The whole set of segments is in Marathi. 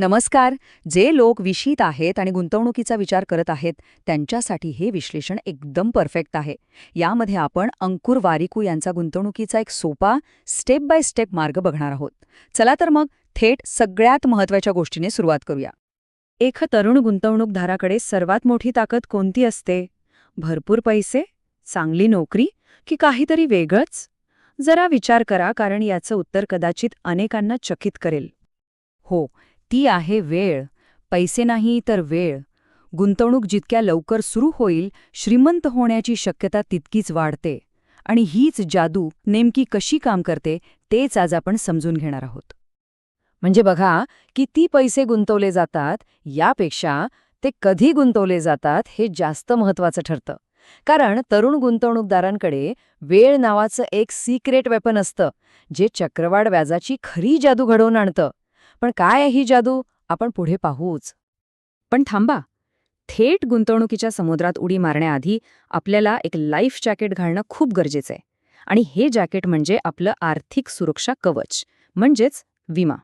नमस्कार. जे लोक विषित आहेत आणि गुंतवणुकीचा विचार करत आहेत त्यांच्यासाठी हे विश्लेषण एकदम परफेक्ट आहे. यामध्ये आपण अंकुर वारिकू यांचा गुंतवणुकीचा एक सोपा स्टेप बाय स्टेप मार्ग बघणार आहोत. चला तर मग थेट सगळ्यात महत्त्वाच्या गोष्टीने सुरुवात करूया. एक तरुण गुंतवणूकदाराकडे सर्वात मोठी ताकद कोणती असते? भरपूर पैसे? चांगली नोकरी? की काहीतरी वेगळंच? जरा विचार करा कारण याचं उत्तर कदाचित अनेकांना चकित करेल. हो ती आहे वेळ. पैसे नाही तर वेळ. गुंतवणूक जितक्या लवकर सुरू होईल श्रीमंत होण्याची शक्यता तितकीच वाढते. आणि हीच जादू नेमकी कशी काम करते तेच आज आपण समजून घेणार आहोत. म्हणजे बघा किती पैसे गुंतवले जातात यापेक्षा ते कधी गुंतवले जातात हे जास्त महत्वाचं ठरतं. कारण तरुण गुंतवणूकदारांकडे वेळ नावाचं एक सिक्रेट वेपन असतं जे चक्रवाढ व्याजाची खरी जादू घडवून आणतं. पण काय आहे ही जादू? आपण पुढे पाहूच. पण थांबा. थेट गुंतवणुकीच्या समुद्रात उडी मारण्याआधी आपल्याला एक लाईफ जॅकेट घालणं खूप गरजेचं आहे. आणि हे जॅकेट म्हणजे आपलं आर्थिक सुरक्षा कवच म्हणजेच विमा.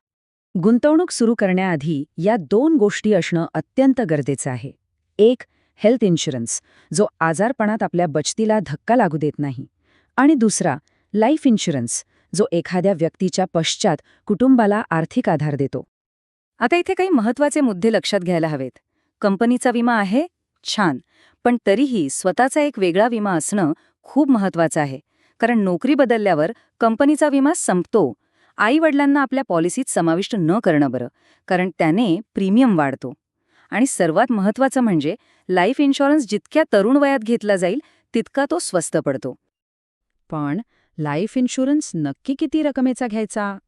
गुंतवणूक सुरू करण्याआधी या दोन गोष्टी असणं अत्यंत गरजेचं आहे. एक हेल्थ इन्शुरन्स जो आजारपणात आपल्या बचतीला धक्का लागू देत नाही. आणि दुसरा लाईफ इन्शुरन्स जो एखाद्या व्यक्तीच्या पश्चात कुटुंबाला आर्थिक आधार देतो. आता इथे काही महत्त्वाचे मुद्दे लक्षात घ्यायला हवेत. कंपनीचा विमा आहे? छान. पण तरीही स्वतःचा एक वेगळा विमा असणं खूप महत्वाचं आहे. कारण नोकरी बदलल्यावर कंपनीचा विमा संपतो. आई वडिलांना आपल्या पॉलिसीत समाविष्ट न करणं बरं कारण त्याने प्रीमियम वाढतो. आणि सर्वात महत्वाचं म्हणजे लाईफ इन्शुरन्स जितक्या तरुण वयात घेतला जाईल तितका तो स्वस्त पडतो. पण लाईफ इन्शुरन्स नक्की किती रकमेचा घ्यायचा?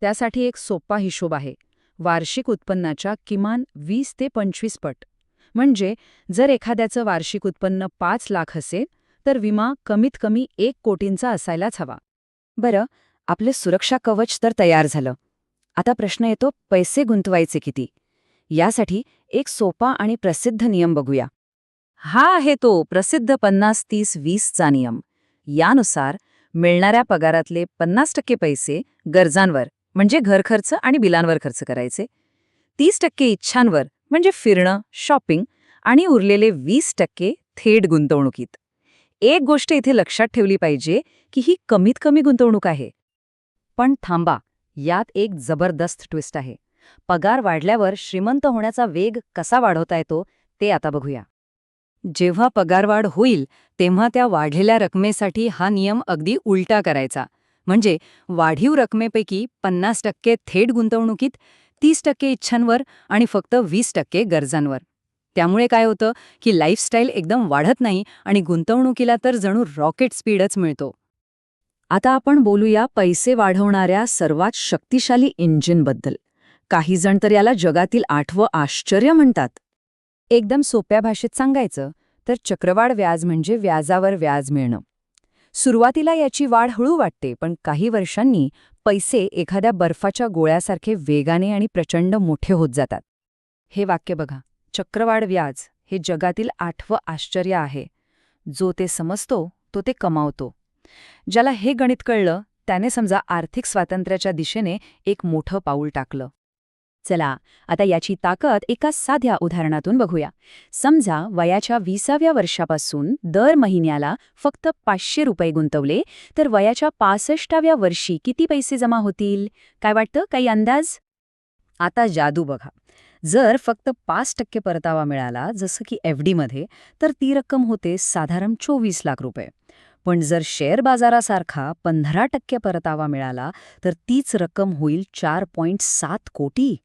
त्यासाठी एक सोपा हिशोब आहे. वार्षिक उत्पन्नाच्या किमान वीस ते पंचवीस पट. म्हणजे जर एखाद्याचं वार्षिक उत्पन्न पाच लाख असेल तर विमा कमीत कमी एक कोटींचा असायलाच हवा. बरं आपले सुरक्षा कवच तर तयार झालं. आता प्रश्न येतो पैसे गुंतवायचे किती? यासाठी एक सोपा आणि प्रसिद्ध नियम बघूया. हा आहे तो प्रसिद्ध पन्नास तीस वीसचा नियम. यानुसार मिळणाऱ्या पगारातले पन्नास टक्के पैसे गरजांवर म्हणजे घरखर्च आणि बिलांवर खर्च करायचे. तीस टक्के इच्छांवर म्हणजे फिरणं शॉपिंग आणि उरलेले वीस टक्के थेट गुंतवणुकीत. एक गोष्ट इथे लक्षात ठेवली पाहिजे की ही कमीत कमी गुंतवणूक आहे. पण थांबा यात एक जबरदस्त ट्विस्ट आहे. पगार वाढल्यावर श्रीमंत होण्याचा वेग कसा वाढवता येतो ते आता बघूया. जेव्हा पगारवाढ होईल तेव्हा त्या वाढलेल्या रकमेसाठी हा नियम अगदी उलटा करायचा. म्हणजे वाढीव रकमेपैकी पन्नास टक्के थेट गुंतवणुकीत तीस टक्के इच्छांवर आणि फक्त वीस टक्के गरजांवर. त्यामुळे काय होतं की लाईफस्टाईल एकदम वाढत नाही आणि गुंतवणुकीला तर जणू रॉकेट स्पीडच मिळतो. आता आपण बोलूया पैसे वाढवणाऱ्या सर्वात शक्तिशाली इंजिनबद्दल. काहीजण तर याला जगातील आठवं आश्चर्य म्हणतात. एकदम सोप्या भाषेत सांगायचं तर चक्रवाढ व्याज म्हणजे व्याजावर व्याज मिळणं. सुरुवातीला याची वाढ हळू वाटते पण काही वर्षांनी पैसे एखाद्या बर्फाच्या गोळ्यासारखे वेगाने आणि प्रचंड मोठे होत जातात. हे वाक्य बघा चक्रवाढ व्याज हे जगातील आठवं आश्चर्य आहे. जो ते समजतो तो ते कमावतो. ज्याला हे गणित कळलं त्याने समजा आर्थिक स्वातंत्र्याच्या दिशेने एक मोठं पाऊल टाकलं. चला आता याची ताकद एका साध्या उदाहरणातून बघूया. समजा वयाच्या विसाव्या वर्षापासून दर महिन्याला फक्त पाचशे रुपये गुंतवले तर वयाच्या पासष्टाव्या वर्षी किती पैसे जमा होतील? काय वाटतं? काही अंदाज? आता जादू बघा. जर फक्त पाच टक्के परतावा मिळाला जसं की एफ डीमध्ये तर ती रक्कम होते साधारण चोवीस लाख रुपये. पण जर शेअर बाजारासारखा पंधरा टक्के परतावा मिळाला तर तीच रक्कम होईल चार पॉईंट सात कोटी.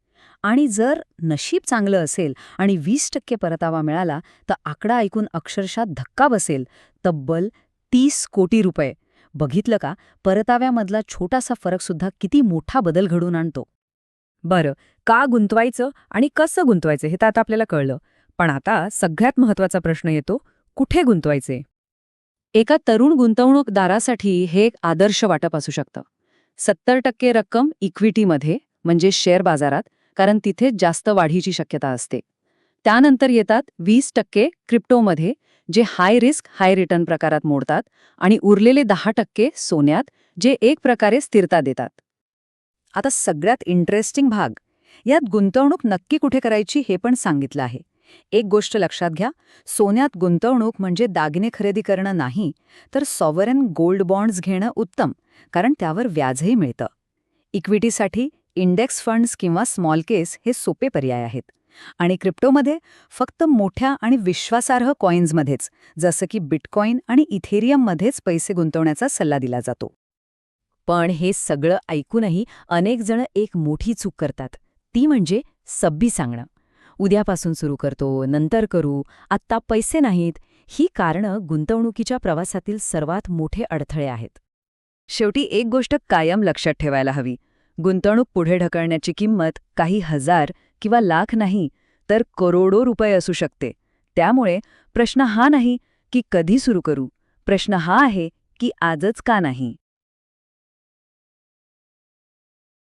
आणि जर नशीब चांगलं असेल आणि वीस टक्के परतावा मिळाला तर आकडा ऐकून अक्षरशः धक्का बसेल. तब्बल तीस कोटी रुपये. बघितलं का? परताव्यामधला छोटासा फरकसुद्धा किती मोठा बदल घडून आणतो. बरं का गुंतवायचं आणि कसं गुंतवायचं हे तर आता आपल्याला कळलं. पण आता सगळ्यात महत्त्वाचा प्रश्न येतो कुठे गुंतवायचे? एका तरुण गुंतवणूकदारासाठी हे एक आदर्श वाटप असू शकतं. सत्तर टक्के रक्कम इक्विटीमध्ये म्हणजे शेअर बाजारात कारण तिथे जास्त वाढीची शक्यता असते. त्यानंतर येतात वीस टक्के क्रिप्टोमध्ये जे हाय रिस्क हाय रिटर्न प्रकारात मोडतात आणि उरलेले दहा टक्के सोन्यात जे एक प्रकारे स्थिरता देतात. आता सगळ्यात इंटरेस्टिंग भाग. यात गुंतवणूक नक्की कुठे करायची हे पण सांगितलं आहे. एक गोष्ट लक्षात घ्या सोन्यात गुंतवणूक म्हणजे दागिने खरेदी करणं नाही तर सॉवरन गोल्ड बॉन्ड्स घेणं उत्तम कारण त्यावर व्याजही मिळतं. इक्विटीसाठी इंडेक्स फंड्स किंवा स्मॉल केस हे सोपे पर्याय आहेत. आणि क्रिप्टोमध्ये फक्त मोठ्या आणि विश्वासार्ह कॉईन्समध्येच जसं की बिटकॉईन आणि इथेरियममध्येच पैसे गुंतवण्याचा सल्ला दिला जातो. पण हे सगळं ऐकूनही अनेक जण एक मोठी चूक करतात. ती म्हणजे सब्बी सांगणं. उद्यापासून सुरू करतो नंतर करू आत्ता पैसे नाहीत ही कारणं गुंतवणुकीच्या प्रवासातील सर्वात मोठे अडथळे आहेत. शेवटी एक गोष्ट कायम लक्षात ठेवायला हवी. गुंतवणूक पुढे ढकलण्याची किंमत काही हजार किंवा लाख नाही तर करोडो रुपये असू शकते. त्यामुळे प्रश्न हा नाही की कधी सुरू करू प्रश्न हा आहे की आजच का नाही.